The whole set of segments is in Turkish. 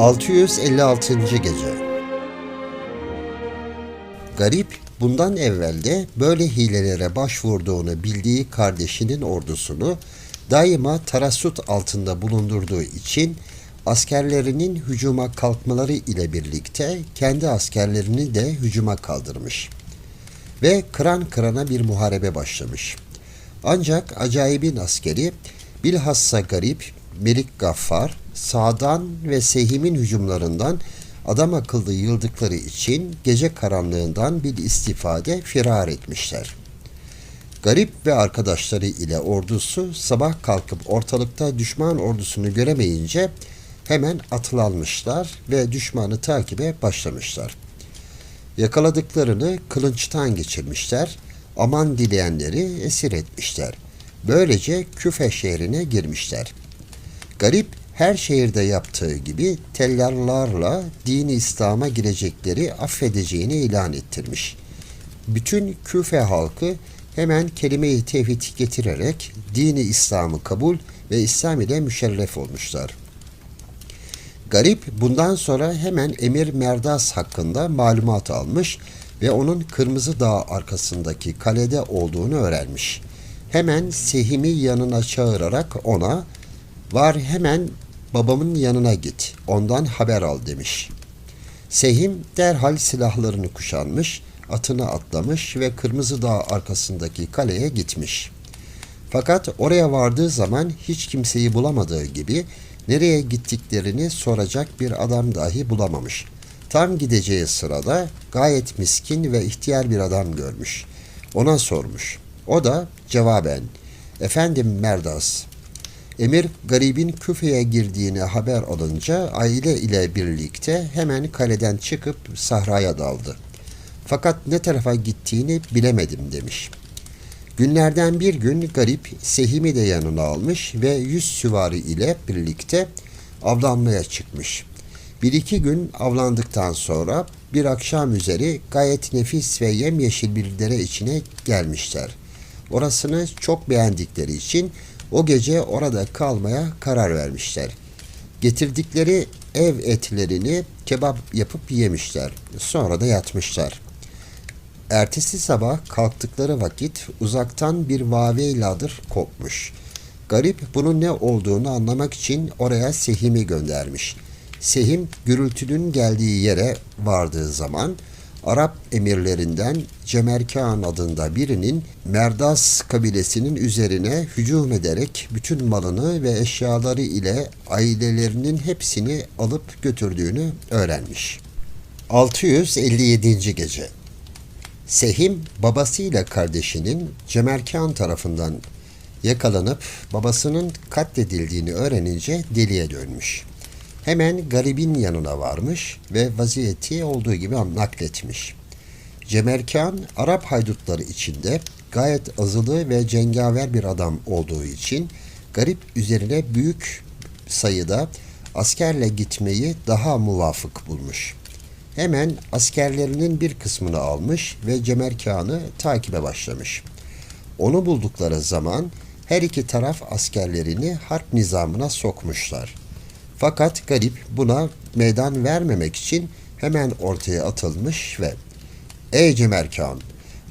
656. Gece Garip, bundan evvelde böyle hilelere başvurduğunu bildiği kardeşinin ordusunu daima tarassut altında bulundurduğu için askerlerinin hücuma kalkmaları ile birlikte kendi askerlerini de hücuma kaldırmış ve kıran kırana bir muharebe başlamış. Ancak acayibin askeri bilhassa garip, Melik Gaffar, Sa'dan ve Sehim'in hücumlarından adam akıllı yıldıkları için gece karanlığından bir istifade firar etmişler. Garip ve arkadaşları ile ordusu sabah kalkıp ortalıkta düşman ordusunu göremeyince hemen atılanmışlar ve düşmanı takibe başlamışlar. Yakaladıklarını kılınçtan geçirmişler, aman dileyenleri esir etmişler. Böylece Küfe şehrine girmişler. Garip her şehirde yaptığı gibi tellallarla dini İslam'a girecekleri affedeceğini ilan ettirmiş. Bütün Küfe halkı hemen kelime-i tevhid getirerek dini İslam'ı kabul ve İslam ile müşerref olmuşlar. Garip bundan sonra hemen Emir Merdas hakkında malumat almış ve onun Kırmızı Dağ arkasındaki kalede olduğunu öğrenmiş. Hemen Sehim'i yanına çağırarak ona var hemen babamın yanına git ondan haber al demiş. Sehim derhal silahlarını kuşanmış, atını atlamış ve Kırmızı Dağ arkasındaki kaleye gitmiş. Fakat oraya vardığı zaman hiç kimseyi bulamadığı gibi nereye gittiklerini soracak bir adam dahi bulamamış. Tam gideceği sırada gayet miskin ve ihtiyar bir adam görmüş. Ona sormuş. O da cevaben, efendim Merdas, Emir garibin küfeye girdiğini haber alınca aile ile birlikte hemen kaleden çıkıp sahraya daldı. Fakat ne tarafa gittiğini bilemedim demiş. Günlerden bir gün garip Sehim'i de yanına almış ve yüz süvari ile birlikte avlanmaya çıkmış. Bir iki gün avlandıktan sonra bir akşam üzeri gayet nefis ve yemyeşil bir dere içine gelmişler. Orasını çok beğendikleri için o gece orada kalmaya karar vermişler. Getirdikleri ev etlerini kebap yapıp yemişler. Sonra da yatmışlar. Ertesi sabah kalktıkları vakit uzaktan bir vaveyladır kopmuş. Garip bunun ne olduğunu anlamak için oraya Sehim'i göndermiş. Sehim gürültünün geldiği yere vardığı zaman Arap emirlerinden Cemerkan adında birinin Merdas kabilesinin üzerine hücum ederek bütün malını ve eşyaları ile ailelerinin hepsini alıp götürdüğünü öğrenmiş. 657. Gece Sehim babasıyla kardeşinin Cemerkan tarafından yakalanıp babasının katledildiğini öğrenince deliye dönmüş. Hemen garibin yanına varmış ve vaziyeti olduğu gibi nakletmiş. Cemerkan Arap haydutları içinde gayet azılı ve cengaver bir adam olduğu için garip üzerine büyük sayıda askerle gitmeyi daha muvafık bulmuş. Hemen askerlerinin bir kısmını almış ve Cemerkan'ı takibe başlamış. Onu buldukları zaman her iki taraf askerlerini harp nizamına sokmuşlar. Fakat garip buna meydan vermemek için hemen ortaya atılmış ve Ey Cemerkan!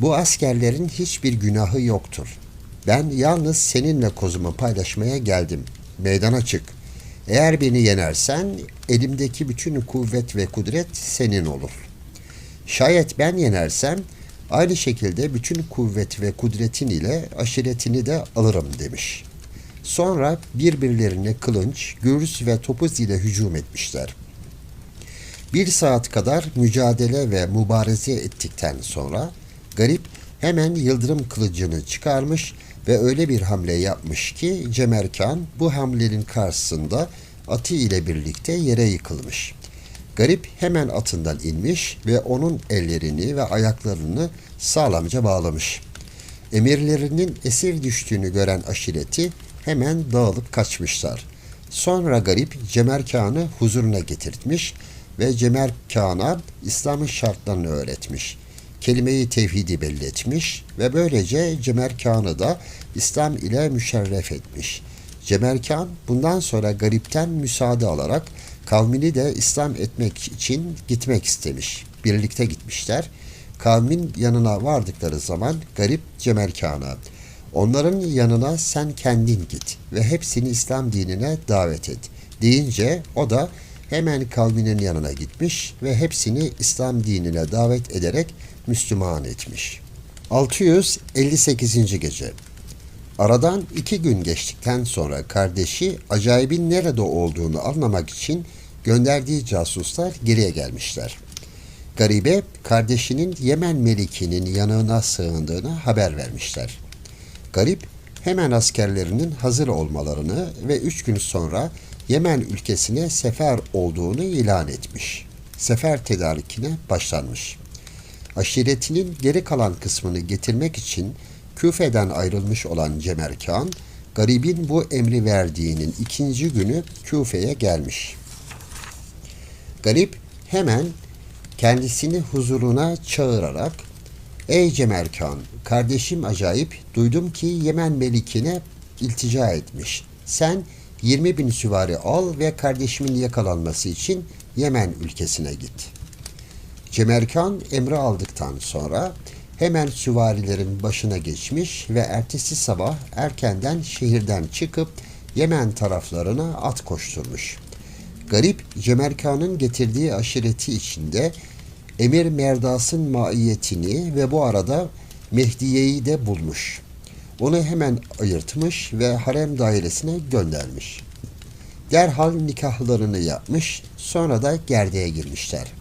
Bu askerlerin hiçbir günahı yoktur. Ben yalnız seninle kozumu paylaşmaya geldim. Meydana çık. Eğer beni yenersen elimdeki bütün kuvvet ve kudret senin olur. Şayet ben yenersem aynı şekilde bütün kuvvet ve kudretin ile aşiretini de alırım demiş.'' Sonra birbirlerine kılınç, gürüz ve topuz ile hücum etmişler. Bir saat kadar mücadele ve mübareze ettikten sonra garip hemen yıldırım kılıcını çıkarmış ve öyle bir hamle yapmış ki Cemerkan bu hamlenin karşısında atı ile birlikte yere yıkılmış. Garip hemen atından inmiş ve onun ellerini ve ayaklarını sağlamca bağlamış. Emirlerinin esir düştüğünü gören aşireti hemen dağılıp kaçmışlar. Sonra garip Cemerkan'ı huzuruna getirtmiş ve Cemerkan'a İslam'ın şartlarını öğretmiş. Kelimeyi tevhidi belli etmiş ve böylece Cemerkan'ı da İslam ile müşerref etmiş. Cemerkan bundan sonra garipten müsaade alarak Kavmini de İslam etmek için gitmek istemiş. Birlikte gitmişler. Kavmin yanına vardıkları zaman garip Cemerkan'a onların yanına sen kendin git ve hepsini İslam dinine davet et deyince o da hemen kavminin yanına gitmiş ve hepsini İslam dinine davet ederek Müslüman etmiş. 658. Gece Aradan iki gün geçtikten sonra kardeşi acayibin nerede olduğunu anlamak için gönderdiği casuslar geriye gelmişler. Garibe kardeşinin Yemen Meliki'nin yanına sığındığını haber vermişler. Garip hemen askerlerinin hazır olmalarını ve üç gün sonra Yemen ülkesine sefer olduğunu ilan etmiş. Sefer tedarikine başlanmış. Aşiretinin geri kalan kısmını getirmek için Küfe'den ayrılmış olan Cemerkan, garibin bu emri verdiğinin ikinci günü Küfe'ye gelmiş. Garip hemen kendisini huzuruna çağırarak Ey Cemerkan, kardeşim acayip, duydum ki Yemen melikine iltica etmiş. Sen 20 bin süvari al ve kardeşimin yakalanması için Yemen ülkesine git. Cemerkan emri aldıktan sonra hemen süvarilerin başına geçmiş ve ertesi sabah erkenden şehirden çıkıp Yemen taraflarına at koşturmuş. Garip Cemerkan'ın getirdiği aşireti içinde Emir Merdas'ın maiyetini ve bu arada Mehdiye'yi de bulmuş. Onu hemen ayırtmış ve harem dairesine göndermiş. Derhal nikahlarını yapmış, sonra da gerdeğe girmişler.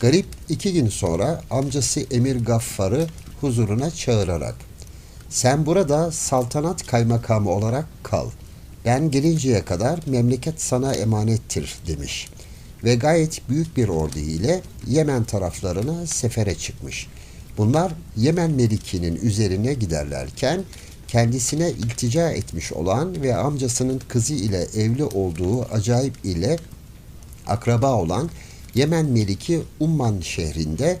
Garip iki gün sonra amcası Emir Gaffar'ı huzuruna çağırarak sen burada saltanat kaymakamı olarak kal. Ben gelinceye kadar memleket sana emanettir demiş. Ve gayet büyük bir ordu ile Yemen taraflarına sefere çıkmış. Bunlar Yemen Meliki'nin üzerine giderlerken kendisine iltica etmiş olan ve amcasının kızı ile evli olduğu acayip ile akraba olan Yemen Meliki Umman şehrinde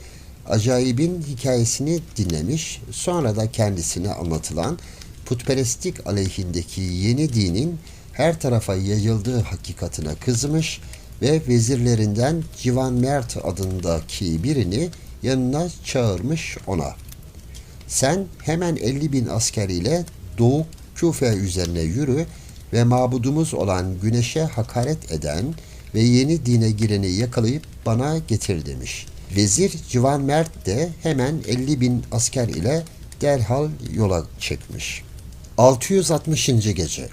acayibin hikayesini dinlemiş, sonra da kendisine anlatılan putperestlik aleyhindeki yeni dinin her tarafa yayıldığı hakikatine kızmış ve vezirlerinden Civan Mert adındaki birini yanına çağırmış ona. Sen hemen 50 bin asker ile Doğu Küfe üzerine yürü ve mabudumuz olan güneşe hakaret eden ve yeni dine gireni yakalayıp bana getir demiş. Vezir Civan Mert de hemen 50 bin asker ile derhal yola çekmiş. 660. Gece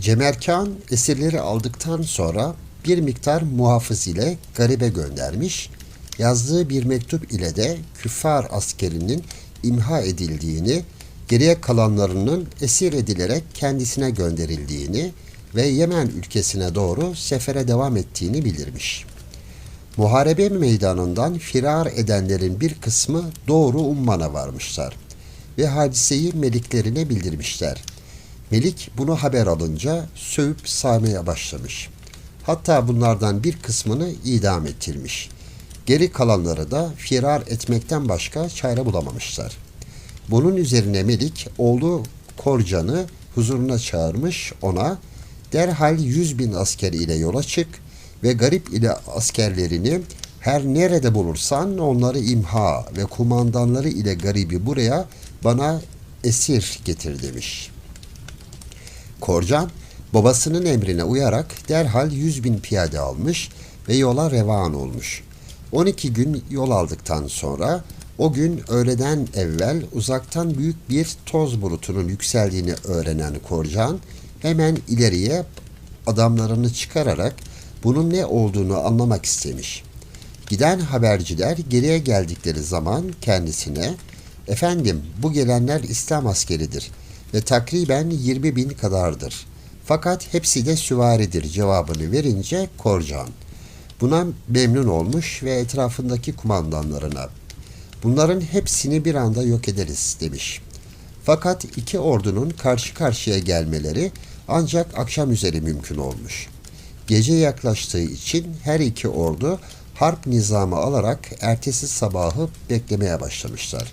Cemerkan esirleri aldıktan sonra bir miktar muhafız ile garibe göndermiş, yazdığı bir mektup ile de küffar askerinin imha edildiğini, geriye kalanlarının esir edilerek kendisine gönderildiğini ve Yemen ülkesine doğru sefere devam ettiğini bildirmiş. Muharebe meydanından firar edenlerin bir kısmı doğru Umman'a varmışlar ve hadiseyi meliklerine bildirmişler. Melik bunu haber alınca sövüp saymaya başlamış. Hatta bunlardan bir kısmını idam ettirmiş. Geri kalanları da firar etmekten başka çare bulamamışlar. Bunun üzerine Melik oğlu Korcan'ı huzuruna çağırmış ona derhal yüz bin asker ile yola çık ve garip ile askerlerini her nerede bulursan onları imha ve kumandanları ile garibi buraya bana esir getir demiş. Korcan babasının emrine uyarak derhal yüz bin piyade almış ve yola revan olmuş. 12 gün yol aldıktan sonra o gün öğleden evvel uzaktan büyük bir toz bulutunun yükseldiğini öğrenen Korcan hemen ileriye adamlarını çıkararak bunun ne olduğunu anlamak istemiş. Giden haberciler geriye geldikleri zaman kendisine Efendim bu gelenler İslam askeridir ve takriben 20 bin kadardır. Fakat hepsi de süvaridir cevabını verince Korcan. Buna memnun olmuş ve etrafındaki kumandanlarına bunların hepsini bir anda yok ederiz demiş. Fakat iki ordunun karşı karşıya gelmeleri ancak akşam üzeri mümkün olmuş. Gece yaklaştığı için her iki ordu harp nizamı alarak ertesi sabahı beklemeye başlamışlar.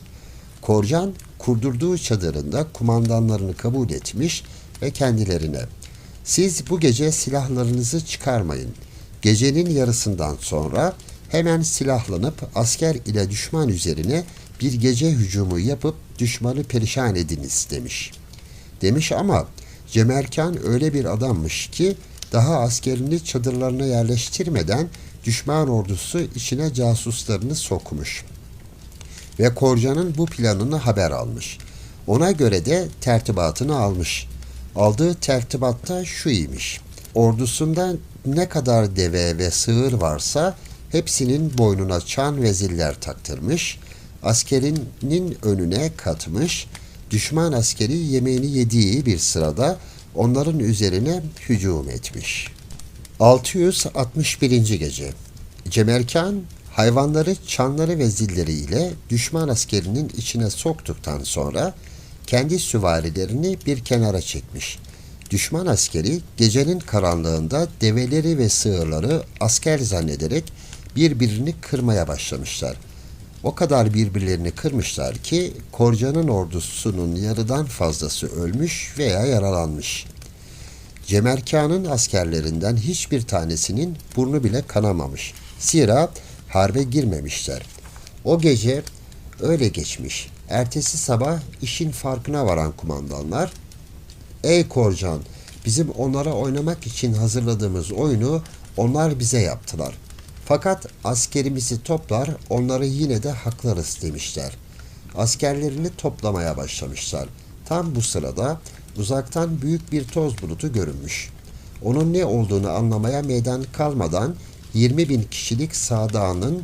Korcan kurdurduğu çadırında kumandanlarını kabul etmiş ve kendilerine siz bu gece silahlarınızı çıkarmayın. Gecenin yarısından sonra hemen silahlanıp asker ile düşman üzerine bir gece hücumu yapıp düşmanı perişan ediniz demiş. Demiş ama Cemerkan öyle bir adammış ki daha askerini çadırlarına yerleştirmeden düşman ordusu içine casuslarını sokmuş. Ve Korcan'ın bu planını haber almış. Ona göre de tertibatını almış. Aldığı tertibatta şu imiş. Ordusunda ne kadar deve ve sığır varsa hepsinin boynuna çan ve ziller taktırmış. Askerinin önüne katmış. Düşman askeri yemeğini yediği bir sırada onların üzerine hücum etmiş. 661. gece Cemerkan hayvanları çanları ve zilleri ile düşman askerinin içine soktuktan sonra kendi süvarilerini bir kenara çekmiş. Düşman askeri gecenin karanlığında develeri ve sığırları asker zannederek birbirini kırmaya başlamışlar. O kadar birbirlerini kırmışlar ki Korcan'ın ordusunun yarıdan fazlası ölmüş veya yaralanmış. Cemerkan'ın askerlerinden hiçbir tanesinin burnu bile kanamamış. Zira harbe girmemişler. O gece öyle geçmiş. Ertesi sabah işin farkına varan kumandanlar Ey Korcan, bizim onlara oynamak için hazırladığımız oyunu onlar bize yaptılar. Fakat askerimizi toplar, onları yine de haklarız demişler. Askerlerini toplamaya başlamışlar. Tam bu sırada uzaktan büyük bir toz bulutu görünmüş. Onun ne olduğunu anlamaya meydan kalmadan 20 bin kişilik Sada'nın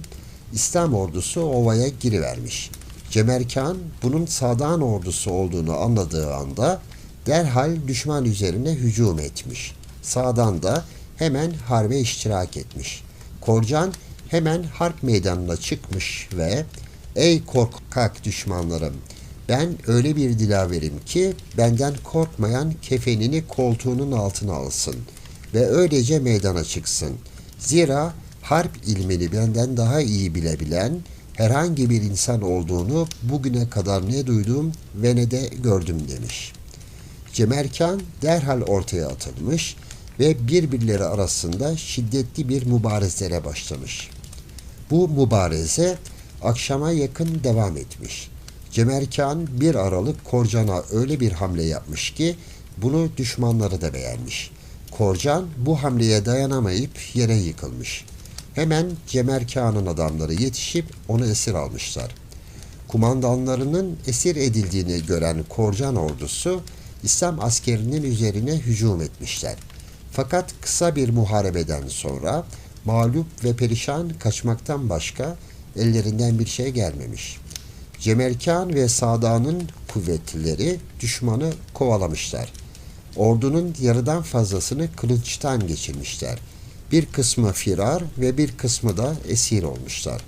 İslam ordusu ovaya girivermiş. Cemerkan bunun Sada'nın ordusu olduğunu anladığı anda derhal düşman üzerine hücum etmiş. Sağdan da hemen harbe iştirak etmiş. Korcan hemen harp meydanına çıkmış ve ''Ey korkak düşmanlarım, ben öyle bir dilaverim ki benden korkmayan kefenini koltuğunun altına alsın ve öylece meydana çıksın. Zira harp ilmini benden daha iyi bilebilen herhangi bir insan olduğunu bugüne kadar ne duydum ve ne de gördüm demiş. Cemerkan derhal ortaya atılmış ve birbirleri arasında şiddetli bir mübarezelere başlamış. Bu mübareze akşama yakın devam etmiş. Cemerkan bir aralık Korcan'a öyle bir hamle yapmış ki bunu düşmanları da beğenmiş. Korcan bu hamleye dayanamayıp yere yıkılmış. Hemen Cemerkan'ın adamları yetişip onu esir almışlar. Kumandanlarının esir edildiğini gören Korcan ordusu İslam askerinin üzerine hücum etmişler. Fakat kısa bir muharebeden sonra mağlup ve perişan kaçmaktan başka ellerinden bir şey gelmemiş. Cemerkan ve Sada'nın kuvvetlileri düşmanı kovalamışlar. Ordunun yarıdan fazlasını kılıçtan geçirmişler. Bir kısmı firar ve bir kısmı da esir olmuşlar.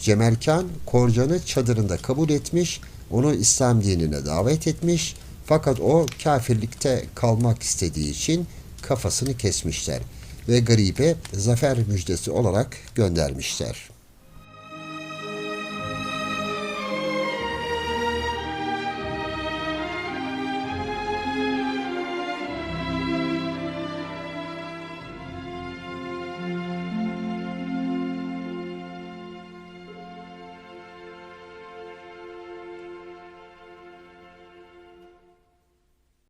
Cemerkan Korcan'ı çadırında kabul etmiş, onu İslam dinine davet etmiş fakat o kafirlikte kalmak istediği için kafasını kesmişler ve garibe zafer müjdesi olarak göndermişler.